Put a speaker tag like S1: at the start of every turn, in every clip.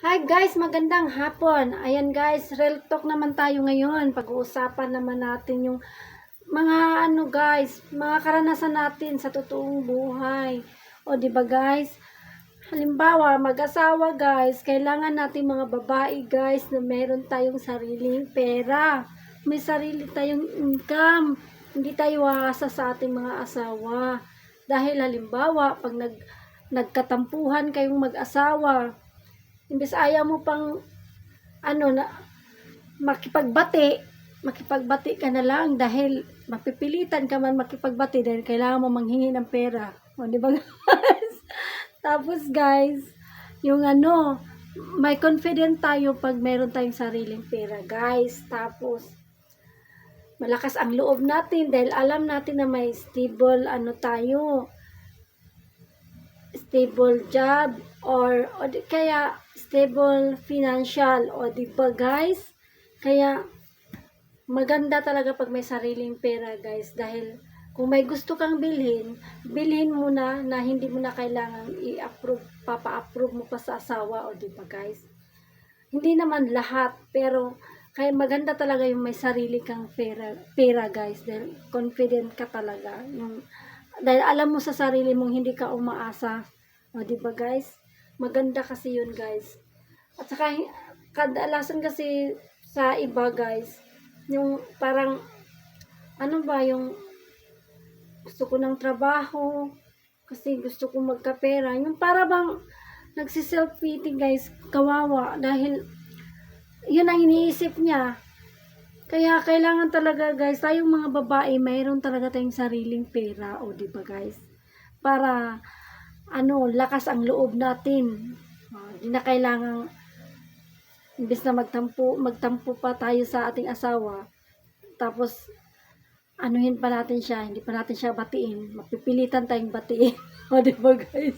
S1: Hi guys, magandang hapon. Ayan guys, real talk naman tayo ngayon. Pag-uusapan naman natin yung mga ano guys, mga karanasan natin sa totoong buhay. O di ba guys? Halimbawa, mag-asawa guys, kailangan natin mga babae guys na meron tayong sariling pera. May sarili tayong income. Hindi tayo aasa sa ating mga asawa. Dahil halimbawa, pag nag, nagkatampuhan kayong mag-asawa, imbes ayaw mo pang ano na makipagbati makipagbati ka na lang dahil mapipilitan ka man makipagbati dahil kailangan mo manghingi ng pera. O di ba guys? Tapos guys yung ano may confident tayo pag meron tayong sariling pera guys. Tapos malakas ang loob natin dahil alam natin na may stable ano tayo stable job or, o kaya stable financial o di ba guys? Kaya maganda talaga pag may sariling pera guys. Dahil kung may gusto kang bilhin bilhin mo na na hindi mo na kailangan i-approve papa-approve mo pa sa asawa o di ba guys? Hindi naman lahat pero kaya maganda talaga yung may sarili kang pera, pera guys. Dahil confident ka talaga. Yung dahil alam mo sa sarili mong hindi ka umaasa. O, di ba guys? Maganda kasi yun guys. At saka, kadalasan kasi sa iba guys, yung parang, ano ba, yung gusto ko ng trabaho, kasi gusto ko magkapera. Yung para bang, nagsiself-pity guys, kawawa, dahil, yun ang iniisip niya, kaya kailangan talaga guys, tayong mga babae, mayroon talaga tayong sariling pera, o di ba guys? Para ano, lakas ang loob natin. Hindi na kailangan imbes na magtampo, magtampo pa tayo sa ating asawa. Tapos anuhin pa natin siya, hindi pa natin siya batiin. Mapipilitan tayong batiin. o di ba guys?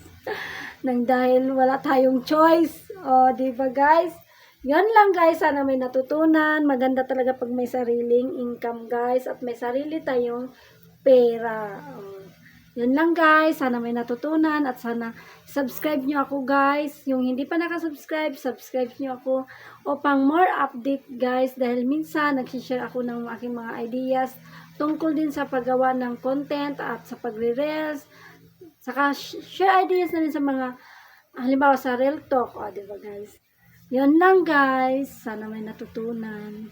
S1: Nang dahil wala tayong choice. O di ba guys? Yan lang guys, sana may natutunan. Maganda talaga pag may sariling income guys at may sarili tayong pera. Oh. Yan lang guys, sana may natutunan at sana subscribe nyo ako guys. Yung hindi pa nakasubscribe, subscribe nyo ako upang more update guys dahil minsan nagsishare ako ng aking mga ideas tungkol din sa paggawa ng content at sa pagre-reels. Saka share ideas na rin sa mga halimbawa sa real talk, o, di ba guys? Yun lang guys. Sana may natutunan.